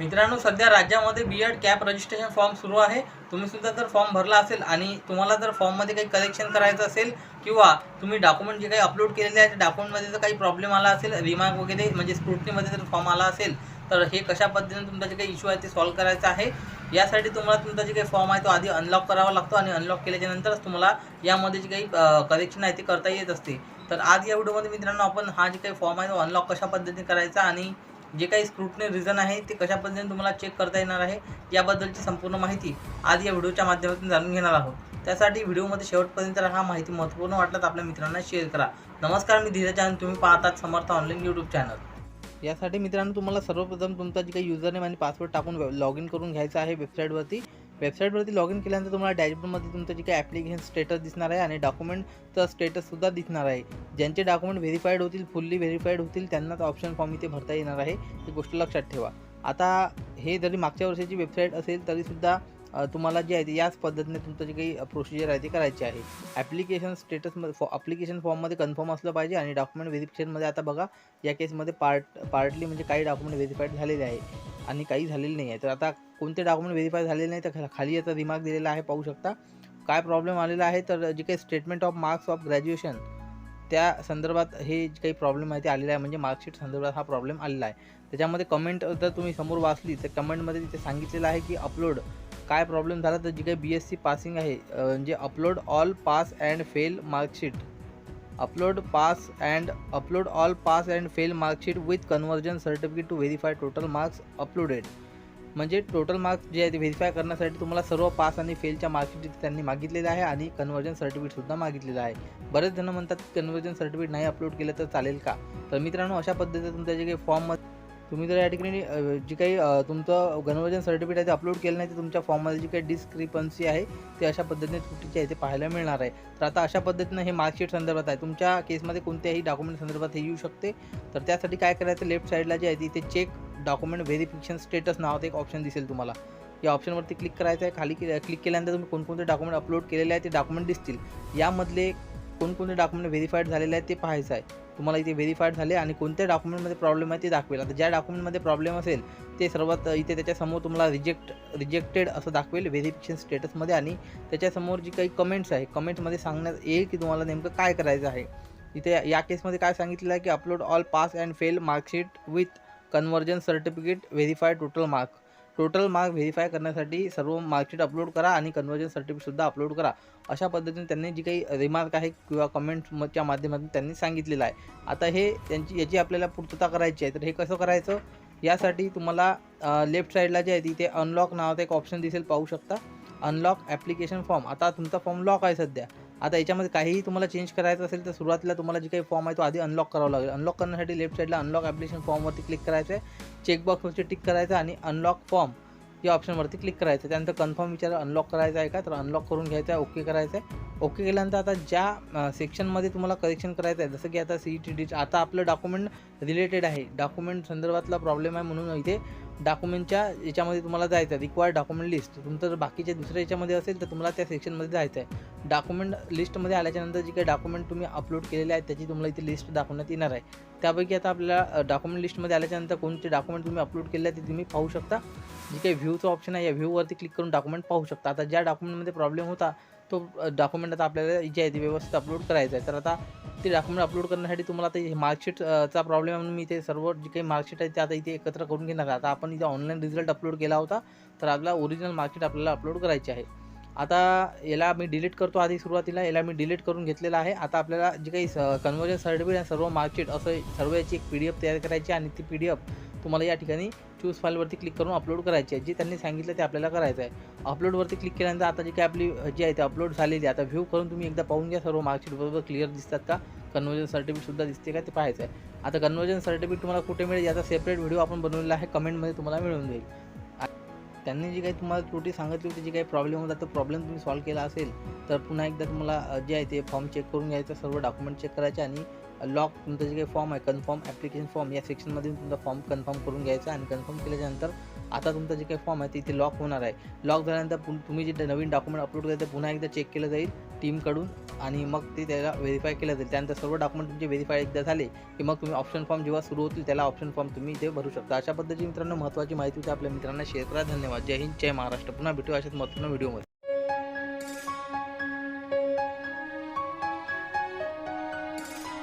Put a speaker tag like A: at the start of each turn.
A: मित्रांनो सध्या राज्यामध्ये B Ed CAP registration form सुरू आहे. तुम्ही सुद्धा जर फॉर्म भरला असेल आणि तुम्हाला जर फॉर्ममध्ये काही कलेक्शन करायचं असेल किंवा तुम्ही डॉक्युमेंट जे काही अपलोड केलेले आहे त्या डॉक्युमेंटमध्ये जर काही प्रॉब्लेम आला असेल रिमार्क वगैरे म्हणजे स्क्रुटनीमध्ये जर फॉर्म आला असेल तर हे कशा पद्धतीने तुमचा जे काही इश्यू आहे ते सॉल्व्ह करायचं आहे. यासाठी तुम्हाला तुमचा जे काही फॉर्म आहे तो आधी अनलॉक करावा लागतो आणि अनलॉक केल्याच्या नंतरच तुम्हाला यामध्ये जे काही कलेक्शन आहे ते करता येत असते. तर आज या व्हिडिओमध्ये मित्रांनो आपण हा जे काही फॉर्म आहे तो अनलॉक कशा पद्धतीने करायचा आणि जे काही स्क्रुटनी रिझन आहे ते कशा पद्धतीने तुम्हाला चेक करता येणार आहे याबद्दलची संपूर्ण माहिती आज या व्हिडिओच्या माध्यमातून जाणून घेणार आहोत. त्यासाठी व्हिडिओमध्ये शेवटपर्यंत हा माहिती महत्त्वपूर्ण वाटल्यास आपल्या मित्रांना शेअर करा. नमस्कार मी धीरज आणि तुम्ही पाहतात समर्थ ऑनलाईन यूट्यूब चॅनल यासाठी मित्रांनो तुम्हाला सर्वप्रथम तुमचा जे काही युजर नेम आणि पासवर्ड टाकून लॉग इन करून घ्यायचं आहे वेबसाईटवरती वेबसाईटवरती लॉग इन केल्यानंतर तुम्हाला डॅशबोर्डमध्ये तुमचं जे काही ॲप्लिकेशन स्टेटस दिसणार आहे आणि डॉक्युमेंटचं स्टेटससुद्धा दिसणार आहे. ज्यांचे डॉक्युमेंट व्हेरीफाईड होतील फुल्ली व्हेरीफाईड होतील त्यांनाच ऑप्शन फॉर्म इथे भरता येणार आहे. ही गोष्ट लक्षात ठेवा. आता हे जरी मागच्या वर्षाची वेबसाईट असेल तरीसुद्धा तुम्हाला जे आहे ते याच पद्धतीने तुमचं जे काही प्रोसिजर आहे ते करायची आहे. ॲप्लिकेशन स्टेटसमध्ये फॉ ॲप्लिकेशन फॉर्ममध्ये कन्फर्म असलं पाहिजे आणि डॉक्युमेंट व्हेरिफिकेशनमध्ये आता बघा या केसमध्ये पार्ट पार्टली म्हणजे काही डॉक्युमेंट व्हेरीफाईड झालेले आहे. आणि काही झालेलं नाही आहे तर आता कोणते डॉक्युमेंट व्हेरीफाय झालेले नाही तर खा- खाली याचा रिमार्क दिलेला आहे पाहू शकता. काय प्रॉब्लेम आलेला आहे तर जे काही statement of marks of graduation त्या संदर्भात हे जे काही प्रॉब्लेम आहे ते आलेला आहे म्हणजे मार्कशीट संदर्भात हा प्रॉब्लेम आलेला आहे. त्याच्यामध्ये कमेंट जर तुम्ही समोर वाचली तर कमेंटमध्ये तिथे सांगितलेलं आहे की अपलोड काय प्रॉब्लेम झाला तर जी काही बी एस सी पासिंग आहे म्हणजे upload all pass and fail marksheet upload pass and upload all pass and fail marksheet with conversion certificate to verify total marks uploaded म्हणजे टोटल मार्क्स जे आहे ते व्हेरीफाय करण्यासाठी तुम्हाला सर्व पास आणि फेलच्या मार्कशीट त्यांनी मागितलेलं आहे आणि कन्वर्जन सर्टिफिकेटसुद्धा मागितलेलं आहे. बरेच जण म्हणतात कन्वर्जन सर्टिफिकेट नाही अपलोड केलं तर चालेल का? तर मित्रांनो अशा पद्धतीने तुमच्या जे काही फॉर्म तुम्ही जर या ठिकाणी जी काही तुमचं कन्वर्जन सर्टिफिकेट आहे ते अपलोड केलं नाही तर तुमच्या फॉर्ममध्ये जी काही डिस्क्रिपन्सी आहे ते अशा पद्धतीने त्रुटीची आहे ते पाहायला मिळणार आहे. तर आता अशा पद्धतीनं हे मार्कशीट संदर्भात आहे. तुमच्या केसमध्ये कोणत्याही डॉक्युमेंट संदर्भात हे येऊ शकते. तर त्यासाठी काय करायचं लेफ्ट साईडला जे आहे तिथे चेक डॉक्युमेंट व्हेरिफिकेशन स्टेटस नावाचं एक ऑप्शन दिसेल तुम्हाला. या ऑप्शनवरती क्लिक करायचं आहे. खाली क्लिक केल्यानंतर तुम्ही कोणकोणते डॉक्युमेंट अपलोड केलेले आहे ते डॉक्युमेंट दिसतील. यामधले कोणकोणते डॉक्युमेंट व्हेरीफाईड झालेले आहेत ते पाहायचं आहे. तुम्हाला इथे व्हेरीफाईड झाले आणि कोणत्या डॉक्युमेंटमध्ये प्रॉब्लेम आहे ते दाखवेल. आता ज्या डॉक्युमेंटमध्ये प्रॉब्लेम असेल ते सर्वात इथे त्याच्यासमोर तुम्हाला रिजेक्ट रिजेक्टेड असं दाखवेल व्हेरिफिकेशन स्टेटसमध्ये आणि त्याच्यासमोर जी काही कमेंट्स आहे कमेंट्समध्ये सांगण्यात येईल की तुम्हाला नेमकं काय करायचं आहे. इथे या केसमध्ये काय सांगितलेलं आहे की upload all pass and fail marksheet with conversion certificate verify total mark total mark verify करण्यासाठी सर्व मार्कशीट अपलोड करा आणि कन्वर्जन सर्टिफिकेटसुद्धा अपलोड करा. अशा पद्धतीने त्यांनी जी काही रिमार्क आहे किंवा कमेंटच्या माध्यमातून त्यांनी सांगितलेलं आहे. आता हे त्यांची याची आपल्याला पूर्तता करायची आहे. तर हे कसं करायचं? यासाठी तुम्हाला लेफ्ट साईडला जे आहे तिथे अनलॉक नावाचं एक ऑप्शन दिसेल पाहू शकता. अनलॉक ॲप्लिकेशन फॉर्म आता तुमचा फॉर्म लॉक आहे सध्या. आता याच्यामध्ये काहीही तुम्हाला चेंज करायचं असेल तर सुरुवातीला तुम्हाला जे काही फॉर्म आहे तो आधी अनलॉक करावा लागेल. अनलॉक करण्यासाठी लेफ्ट साईडला अनलॉक ॲप्लिकेशन फॉर्मवरती क्लिक करायचं आहे चेकबॉक्सवरती टिक करायचं आणि अनलॉक फॉर्म या ऑप्शनवरती क्लिक करायचं त्यानंतर कन्फर्म विचार अनलॉक करायचं आहे का? तर अनलॉक करून घ्यायचं आहे ओके करायचं आहे ओके केल्यानंतर आता ज्या सेक्शनमध्ये तुम्हाला करेक्शन करायचं आहे जसं की आता सी ई टी डी आता आपलं डॉक्युमेंट रिलेटेड आहे. डॉक्युमेंट संदर्भातला प्रॉब्लेम आहे म्हणून इथे डॉक्युमेंटच्या याच्यामध्ये तुम्हाला जायचं आहे. रिक्वायर्ड डॉक्युमेंट लिस्ट तुमचं जर बाकीच्या दुसऱ्या याच्यामध्ये असेल तर तुम्हाला त्या सेक्शनमध्ये जायचं आहे. डॉक्युमेंट लिस्टमध्ये आल्याच्यानंतर जी काही डॉक्युमेंट तुम्ही अपलोड केलेले आहेत त्याची तुम्हाला इथे लिस्ट दाखवण्यात येणार आहे. त्यापैकी आता आपल्याला डॉक्युमेंट लिस्टमध्ये आल्याच्यानंतर कोणते डॉक्युमेंट तुम्ही अपलोड केले आहे ते तुम्ही पाहू शकता. जी काही व्ह्यूचं ऑप्शन आहे या व्ह्यूवरती क्लिक करून डॉक्युमेंट पाहू शकता. आता ज्या डॉक्युमेंटमध्ये प्रॉब्लेम होता तो डॉक्युमेंट आता आपल्याला जे आहे ते व्यवस्थित अपलोड करायचं आहे. तर आता ते डॉक्युमेंट अपलोड करण्यासाठी तुम्हाला आता मार्कशीटचा प्रॉब्लेम आहे म्हणून मी ते सर्व जे काही मार्कशीट आहे ते आता इथे एकत्र करून घेणार आता आपण इथे ऑनलाईन रिझल्ट अपलोड केला होता तर आपला ओरिजिनल मार्कशीट आपल्याला अपलोड करायची आहे. आता याला मी डिलीट करतो आधी सुरुवातीला याला मी डिलीट करून घेतलेला आहे. आता आपल्याला जे काही कन्वर्जन सर्टिफिकेट आणि सर्व मार्कशीट असं सर्व याची एक पी डी एफ तयार करायची आहे आणि ती पी डी एफ तुम्हाला या ठिकाणी चूज फाईलवरती क्लिक करून अपलोड करायची आहे. जे त्यांनी सांगितलं ते आपल्याला करायचं आहे. अपलोडवरती क्लिक केल्यानंतर आता जी काही आपली जी आहे ते अपलोड झालेली आहे. आता व्ह्यू करून तुम्ही एकदा पाहून घ्या सर्व मार्कशीट बरोबर क्लिअर दिसतात का? कन्वर्जन सर्टिफिकेटसुद्धा दिसते का ते पाहायचं आहे. आता कन्वर्जन सर्टिफिकेट तुम्हाला कुठे मिळेल याचा सेपरेट व्हिडिओ आपण बनवलेला आहे कमेंटमध्ये तुम्हाला मिळून जाईल. त्यांनी जी काही तुम्हाला त्रुटी सांगितली होती जी काही प्रॉब्लेम होता तो प्रॉब्लेम तुम्ही सॉल्व्ह केला असेल तर पुन्हा एकदा तुम्हाला जे आहे ते फॉर्म चेक करून घ्यायचं सर्व डॉक्युमेंट चेक करायचे आणि लॉक तुमचं जे काही फॉर्म आहे कन्फर्म ॲप्लिकेशन फॉर्म या सेक्शनमध्ये तुमचा फॉर्म कन्फर्म करून घ्यायचा आणि कन्फर्म केल्याच्यानंतर आता तुमचं जे काही फॉर्म आहे ते इथे लॉक होणार आहे. लॉक झाल्यानंतर तुम्ही जे नवीन डॉक्युमेंट अपलोड करायचं पुन्हा एकदा चेक केलं जाईल. टीमकडून आणि मग ते त्याला व्हेरीफाय केलं जाईल. त्यानंतर सर्व डॉक्युमेंट तुमचे व्हेरीफाय एकदा झाले की मग तुम्ही ऑप्शन फॉर्म जेव्हा सुरू होतील त्याला ऑप्शन फॉर्म तुम्ही इथे भरू शकता. अशा पद्धतीची मित्रांनो महत्त्वाची माहिती होती आपल्या मित्रांना शेअर करा. धन्यवाद. जय हिंद. जय महाराष्ट्र. पुन्हा भेटू अशाच महत्त्वपूर्ण व्हिडिओमध्ये